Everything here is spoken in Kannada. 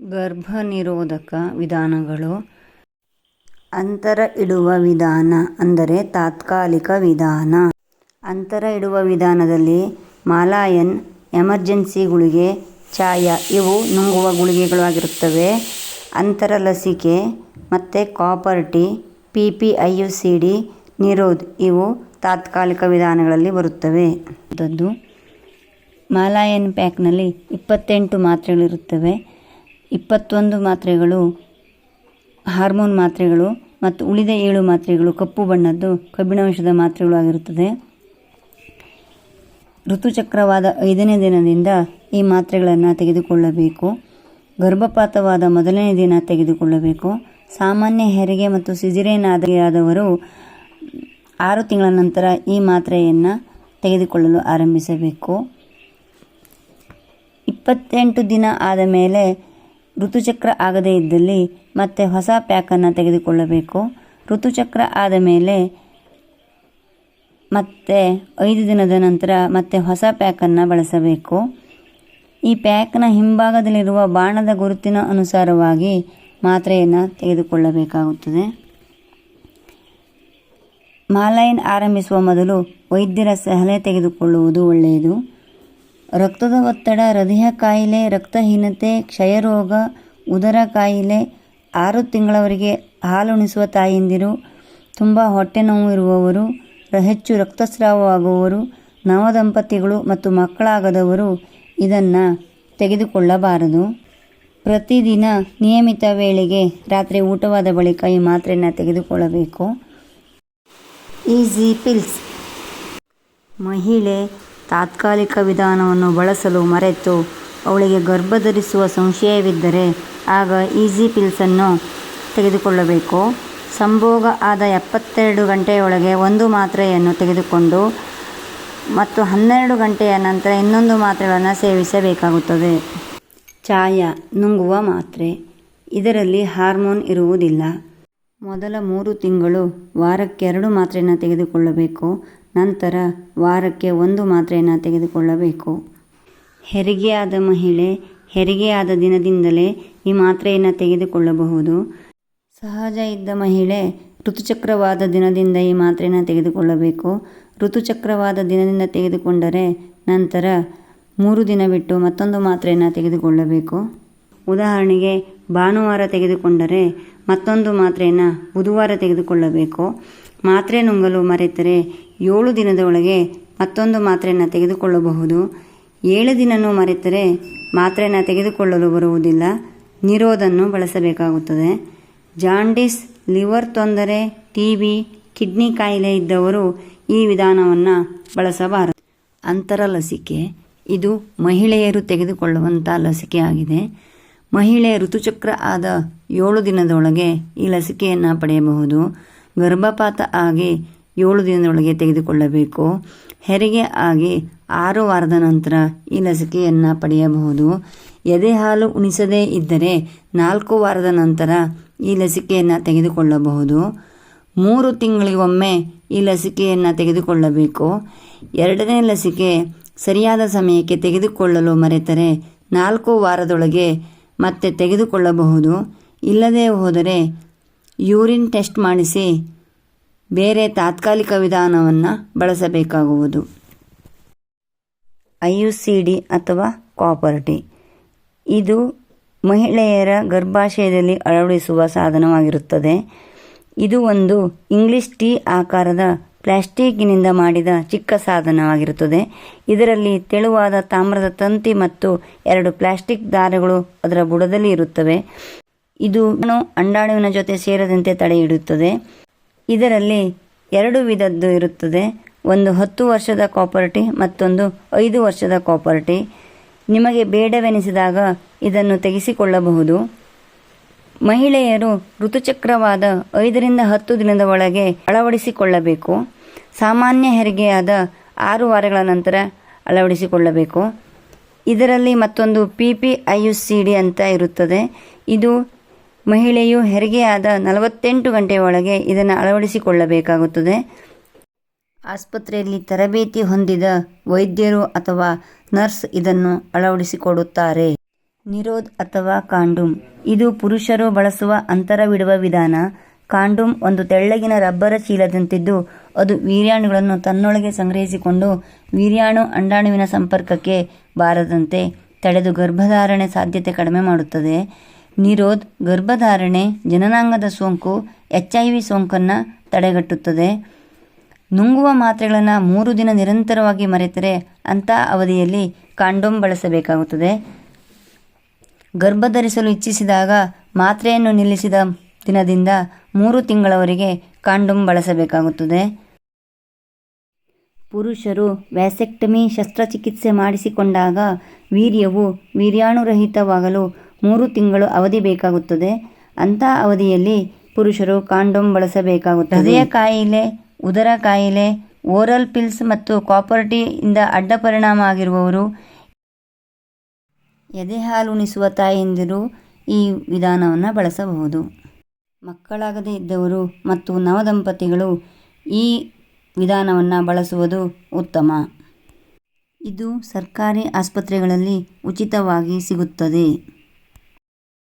ಗರ್ಭನಿರೋಧಕ ವಿಧಾನಗಳು. ಅಂತರ ಇಡುವ ವಿಧಾನ ಅಂದರೆ ತಾತ್ಕಾಲಿಕ ವಿಧಾನ. ಅಂತರ ಇಡುವ ವಿಧಾನದಲ್ಲಿ ಮಾಲಾಯನ್ ಎಮರ್ಜೆನ್ಸಿ ಗುಳಿಗೆ ಚಾಯ ಇವು ನುಂಗುವ ಗುಳಿಗೆಗಳು ಆಗಿರುತ್ತವೆ ಅಂತರ ಲಸಿಕೆ ಮತ್ತು copper T, P P I U C D, Nirodh ಇವು ತಾತ್ಕಾಲಿಕ ವಿಧಾನಗಳಲ್ಲಿ ಬರುತ್ತವೆ. ಮಾಲಾಯನ್ ಪ್ಯಾಕ್ನಲ್ಲಿ ಇಪ್ಪತ್ತೆಂಟು ಮಾತ್ರೆಗಳಿರುತ್ತವೆ. ಇಪ್ಪತ್ತೊಂದು ಮಾತ್ರೆಗಳು, ಹಾರ್ಮೋನ್ ಮಾತ್ರೆಗಳು ಮತ್ತು ಉಳಿದ ಏಳು ಮಾತ್ರೆಗಳು ಕಪ್ಪು ಬಣ್ಣದ್ದು ಕಬ್ಬಿಣಾಂಶದ ಮಾತ್ರೆಗಳು ಆಗಿರುತ್ತದೆ. ಋತುಚಕ್ರವಾದ ಐದನೇ ದಿನದಿಂದ ಈ ಮಾತ್ರೆಗಳನ್ನು ತೆಗೆದುಕೊಳ್ಳಬೇಕು. ಗರ್ಭಪಾತವಾದ ಮೊದಲನೇ ದಿನ ತೆಗೆದುಕೊಳ್ಳಬೇಕು. ಸಾಮಾನ್ಯ ಹೆರಿಗೆ ಮತ್ತು ಸಿಜಿರೇನ್ ಆದವರು ಆರು ತಿಂಗಳ ನಂತರ ಈ ಮಾತ್ರೆಯನ್ನು ತೆಗೆದುಕೊಳ್ಳಲು ಆರಂಭಿಸಬೇಕು. ಇಪ್ಪತ್ತೆಂಟು ದಿನ ಆದ ಮೇಲೆ ಋತುಚಕ್ರ ಆಗದೇ ಇದ್ದಲ್ಲಿ ಮತ್ತೆ ಹೊಸ ಪ್ಯಾಕನ್ನು ತೆಗೆದುಕೊಳ್ಳಬೇಕು. ಋತುಚಕ್ರ ಆದ ಮೇಲೆ ಮತ್ತೆ ಐದು ದಿನದ ನಂತರ ಮತ್ತೆ ಹೊಸ ಪ್ಯಾಕನ್ನು ಬಳಸಬೇಕು. ಈ ಪ್ಯಾಕ್ನ ಹಿಂಭಾಗದಲ್ಲಿರುವ ಬಾಣದ ಗುರುತಿನ ಅನುಸಾರವಾಗಿ ಮಾತ್ರೆಯನ್ನು ತೆಗೆದುಕೊಳ್ಳಬೇಕಾಗುತ್ತದೆ. ಮಾಲೈನ್ ಆರಂಭಿಸುವ ಮೊದಲು ವೈದ್ಯರ ಸಲಹೆ ತೆಗೆದುಕೊಳ್ಳುವುದು ಒಳ್ಳೆಯದು. ರಕ್ತದ ಒತ್ತಡ, ಹೃದಯ ಕಾಯಿಲೆ, ರಕ್ತಹೀನತೆ, ಕ್ಷಯರೋಗ, ಉದರ ಕಾಯಿಲೆ, ಆರು ತಿಂಗಳವರೆಗೆ ಹಾಲುಣಿಸುವ ತಾಯಂದಿರು, ತುಂಬ ಹೊಟ್ಟೆ ನೋವು ಇರುವವರು, ಹೆಚ್ಚು ರಕ್ತಸ್ರಾವವಾಗುವವರು, ನವದಂಪತಿಗಳು ಮತ್ತು ಮಕ್ಕಳಾಗದವರು ಇದನ್ನು ತೆಗೆದುಕೊಳ್ಳಬಾರದು. ಪ್ರತಿದಿನ ನಿಯಮಿತ ವೇಳೆಗೆ ರಾತ್ರಿ ಊಟವಾದ ಬಳಿಕ ಈ ಮಾತ್ರೆಯನ್ನು ತೆಗೆದುಕೊಳ್ಳಬೇಕು. Easy pills. ಮಹಿಳೆ ತಾತ್ಕಾಲಿಕ ವಿಧಾನವನ್ನು ಬಳಸಲು ಮರೆತು ಅವಳಿಗೆ ಗರ್ಭಧರಿಸುವ ಸಂಶಯವಿದ್ದರೆ ಆಗ ಈಸಿ ಪಿಲ್ಸನ್ನು ತೆಗೆದುಕೊಳ್ಳಬೇಕು. ಸಂಭೋಗ ಆದ ಎಪ್ಪತ್ತೆರಡು ಗಂಟೆಯೊಳಗೆ ಒಂದು ಮಾತ್ರೆಯನ್ನು ತೆಗೆದುಕೊಂಡು ಮತ್ತು ಹನ್ನೆರಡು ಗಂಟೆಯ ನಂತರ ಇನ್ನೊಂದು ಮಾತ್ರೆಗಳನ್ನು ಸೇವಿಸಬೇಕಾಗುತ್ತದೆ. ಚಾಯ, ನುಂಗುವ ಮಾತ್ರೆ. ಇದರಲ್ಲಿ ಹಾರ್ಮೋನ್ ಇರುವುದಿಲ್ಲ. ಮೊದಲ ಮೂರು ತಿಂಗಳು ವಾರಕ್ಕೆ ಎರಡು ಮಾತ್ರೆಯನ್ನು ತೆಗೆದುಕೊಳ್ಳಬೇಕು. ನಂತರ ವಾರಕ್ಕೆ ಒಂದು ಮಾತ್ರೆಯನ್ನು ತೆಗೆದುಕೊಳ್ಳಬೇಕು. ಹೆರಿಗೆಯಾದ ಮಹಿಳೆ ಹೆರಿಗೆಯಾದ ದಿನದಿಂದಲೇ ಈ ಮಾತ್ರೆಯನ್ನು ತೆಗೆದುಕೊಳ್ಳಬಹುದು. ಸಹಜ ಇದ್ದ ಮಹಿಳೆ ಋತುಚಕ್ರವಾದ ದಿನದಿಂದ ಈ ಮಾತ್ರೆಯನ್ನು ತೆಗೆದುಕೊಳ್ಳಬೇಕು. ಋತುಚಕ್ರವಾದ ದಿನದಿಂದ ತೆಗೆದುಕೊಂಡರೆ ನಂತರ ಮೂರು ದಿನ ಬಿಟ್ಟು ಮತ್ತೊಂದು ಮಾತ್ರೆಯನ್ನು ತೆಗೆದುಕೊಳ್ಳಬೇಕು. ಉದಾಹರಣೆಗೆ ಭಾನುವಾರ ತೆಗೆದುಕೊಂಡರೆ ಮತ್ತೊಂದು ಮಾತ್ರೆಯನ್ನು ಬುಧವಾರ ತೆಗೆದುಕೊಳ್ಳಬೇಕು. ಮಾತ್ರೆ ನುಂಗಲು ಮರೆತರೆ ಏಳು ದಿನದ ಒಳಗೆ ಮತ್ತೊಂದು ಮಾತ್ರೆಯನ್ನು ತೆಗೆದುಕೊಳ್ಳಬಹುದು. ಏಳು ದಿನನೂ ಮರೆತರೆ ಮಾತ್ರೆಯನ್ನು ತೆಗೆದುಕೊಳ್ಳಲು ಬರುವುದಿಲ್ಲ. ನಿರೋಧನ್ನು ಬಳಸಬೇಕಾಗುತ್ತದೆ. ಜಾಂಡಿಸ್, ಲಿವರ್ ತೊಂದರೆ, ಟಿ ಬಿ, ಕಿಡ್ನಿ ಕಾಯಿಲೆ ಇದ್ದವರು ಈ ವಿಧಾನವನ್ನು ಬಳಸಬಾರದು. ಅಂತರ ಲಸಿಕೆ. ಇದು ಮಹಿಳೆಯರು ತೆಗೆದುಕೊಳ್ಳುವಂಥ ಲಸಿಕೆ ಆಗಿದೆ ಮಹಿಳೆ ಋತುಚಕ್ರ ಆದ ಏಳು ದಿನದೊಳಗೆ ಈ ಲಸಿಕೆಯನ್ನು ಪಡೆಯಬಹುದು. ಗರ್ಭಪಾತ ಆಗಿ ಏಳು ದಿನದೊಳಗೆ ತೆಗೆದುಕೊಳ್ಳಬೇಕು. ಹೆರಿಗೆ ಆಗಿ ಆರು ವಾರದ ನಂತರ ಈ ಲಸಿಕೆಯನ್ನು ಪಡೆಯಬಹುದು. ಎದೆ ಹಾಲು ಉಣಿಸದೇ ಇದ್ದರೆ ನಾಲ್ಕು ವಾರದ ನಂತರ ಈ ಲಸಿಕೆಯನ್ನು ತೆಗೆದುಕೊಳ್ಳಬಹುದು. ಮೂರು ತಿಂಗಳಿಗೊಮ್ಮೆ ಈ ಲಸಿಕೆಯನ್ನು ತೆಗೆದುಕೊಳ್ಳಬೇಕು. ಎರಡನೇ ಲಸಿಕೆ ಸರಿಯಾದ ಸಮಯಕ್ಕೆ ತೆಗೆದುಕೊಳ್ಳಲು ಮರೆತರೆ ನಾಲ್ಕು ವಾರದೊಳಗೆ ಮತ್ತೆ ತೆಗೆದುಕೊಳ್ಳಬಹುದು. ಇಲ್ಲದೇ ಹೋದರೆ ಯೂರಿನ್ ಟೆಸ್ಟ್ ಮಾಡಿಸಿ ಬೇರೆ ತಾತ್ಕಾಲಿಕ ವಿಧಾನವನ್ನು ಬಳಸಬೇಕಾಗುವುದು. ಐ ಯು ಸಿ ಡಿ ಅಥವಾ ಕಾಪರ್ಟಿ ಇದು ಮಹಿಳೆಯರ ಗರ್ಭಾಶಯದಲ್ಲಿ ಅಳವಡಿಸುವ ಸಾಧನವಾಗಿರುತ್ತದೆ. ಇದು ಒಂದು ಇಂಗ್ಲಿಷ್ ಟೀ ಆಕಾರದ ಪ್ಲಾಸ್ಟಿಕ್ನಿಂದ ಮಾಡಿದ ಚಿಕ್ಕ ಸಾಧನವಾಗಿರುತ್ತದೆ. ಇದರಲ್ಲಿ ತೆಳುವಾದ ತಾಮ್ರದ ತಂತಿ ಮತ್ತು ಎರಡು ಪ್ಲಾಸ್ಟಿಕ್ ದಾರಗಳು ಅದರ ಬುಡದಲ್ಲಿ ಇರುತ್ತವೆ. ಇದು ಅಂಡಾಣುವಿನ ಜೊತೆ ಸೇರದಂತೆ ತಡೆಹಿಡುತ್ತದೆ ಇದರಲ್ಲಿ ಎರಡು ವಿಧದ್ದು ಇರುತ್ತದೆ. ಒಂದು ಹತ್ತು ವರ್ಷದ ಕಾಪರ್ಟಿ ಮತ್ತೊಂದು ಐದು ವರ್ಷದ ಕಾಪರ್ಟಿ ನಿಮಗೆ ಬೇಡವೆನಿಸಿದಾಗ ಇದನ್ನು ತೆಗೆಸಿಕೊಳ್ಳಬಹುದು. ಮಹಿಳೆಯರು ಋತುಚಕ್ರವಾದ ಐದರಿಂದ ಹತ್ತು ದಿನದ ಒಳಗೆ ಅಳವಡಿಸಿಕೊಳ್ಳಬೇಕು. ಸಾಮಾನ್ಯ ಹೆರಿಗೆಯಾದ ಆರು ವಾರಗಳ ನಂತರ ಅಳವಡಿಸಿಕೊಳ್ಳಬೇಕು. ಇದರಲ್ಲಿ ಮತ್ತೊಂದು P P I U C D ಅಂತ ಇರುತ್ತದೆ. ಇದು ಮಹಿಳೆಯು ಹೆರಿಗೆಯಾದ ನಲವತ್ತೆಂಟು ಗಂಟೆ ಒಳಗೆ ಇದನ್ನು ಅಳವಡಿಸಿಕೊಳ್ಳಬೇಕಾಗುತ್ತದೆ. ಆಸ್ಪತ್ರೆಯಲ್ಲಿ ತರಬೇತಿ ಹೊಂದಿದ ವೈದ್ಯರು ಅಥವಾ ನರ್ಸ್ ಇದನ್ನು ಅಳವಡಿಸಿಕೊಡುತ್ತಾರೆ. ನಿರೋಧ್ ಅಥವಾ ಕಾಂಡೂಮ್. ಇದು ಪುರುಷರು ಬಳಸುವ ಅಂತರವಿಡುವ ವಿಧಾನ. ಕಾಂಡೂಮ್ ಒಂದು ತೆಳ್ಳಗಿನ ರಬ್ಬರ ಚೀಲದಂತಿದ್ದು, ಅದು ವೀರ್ಯಾಣುಗಳನ್ನು ತನ್ನೊಳಗೆ ಸಂಗ್ರಹಿಸಿಕೊಂಡು ವೀರ್ಯಾಣು ಅಂಡಾಣುವಿನ ಸಂಪರ್ಕಕ್ಕೆ ಬಾರದಂತೆ ತಡೆದು ಗರ್ಭಧಾರಣೆ ಸಾಧ್ಯತೆ ಕಡಿಮೆ ಮಾಡುತ್ತದೆ. ನಿರೋಧ್ ಗರ್ಭಧಾರಣೆ, ಜನನಾಂಗದ ಸೋಂಕು, ಎಚ್ ಐ ವಿ ಸೋಂಕನ್ನು ತಡೆಗಟ್ಟುತ್ತದೆ. ನುಂಗುವ ಮಾತ್ರೆಗಳನ್ನು ಮೂರು ದಿನ ನಿರಂತರವಾಗಿ ಮರೆತರೆ ಅಂಥ ಅವಧಿಯಲ್ಲಿ ಕಾಂಡೋಮ್ ಬಳಸಬೇಕಾಗುತ್ತದೆ. ಗರ್ಭಧರಿಸಲು ಇಚ್ಛಿಸಿದಾಗ ಮಾತ್ರೆಯನ್ನು ನಿಲ್ಲಿಸಿದ ದಿನದಿಂದ ಮೂರು ತಿಂಗಳವರೆಗೆ ಕಾಂಡೋಮ್ ಬಳಸಬೇಕಾಗುತ್ತದೆ. ಪುರುಷರು ವ್ಯಾಸೆಕ್ಟಮಿ ಶಸ್ತ್ರಚಿಕಿತ್ಸೆ ಮಾಡಿಸಿಕೊಂಡಾಗ ವೀರ್ಯವು ವೀರ್ಯಾಣುರಹಿತವಾಗಲು ಮೂರು ತಿಂಗಳು ಅವಧಿ ಬೇಕಾಗುತ್ತದೆ. ಅಂಥ ಅವಧಿಯಲ್ಲಿ ಪುರುಷರು ಕಾಂಡೋಮ್ ಬಳಸಬೇಕಾಗುತ್ತದೆ. ಹೃದಯ ಕಾಯಿಲೆ ಉದರ ಕಾಯಿಲೆ ಓರಲ್ ಪಿಲ್ಸ್ ಮತ್ತು ಕಾಪರ್ಟಿಯಿಂದ ಅಡ್ಡ ಪರಿಣಾಮ ಆಗಿರುವವರು ಎದೆಹಾಲುಣಿಸುವ ತಾಯಂದಿರು ಈ ವಿಧಾನವನ್ನು ಬಳಸಬಹುದು. ಮಕ್ಕಳಾಗದೇ ಇದ್ದವರು ಮತ್ತು ನವದಂಪತಿಗಳು ಈ ವಿಧಾನವನ್ನು ಬಳಸುವುದು ಉತ್ತಮ. ಇದು ಸರ್ಕಾರಿ ಆಸ್ಪತ್ರೆಗಳಲ್ಲಿ ಉಚಿತವಾಗಿ ಸಿಗುತ್ತದೆ.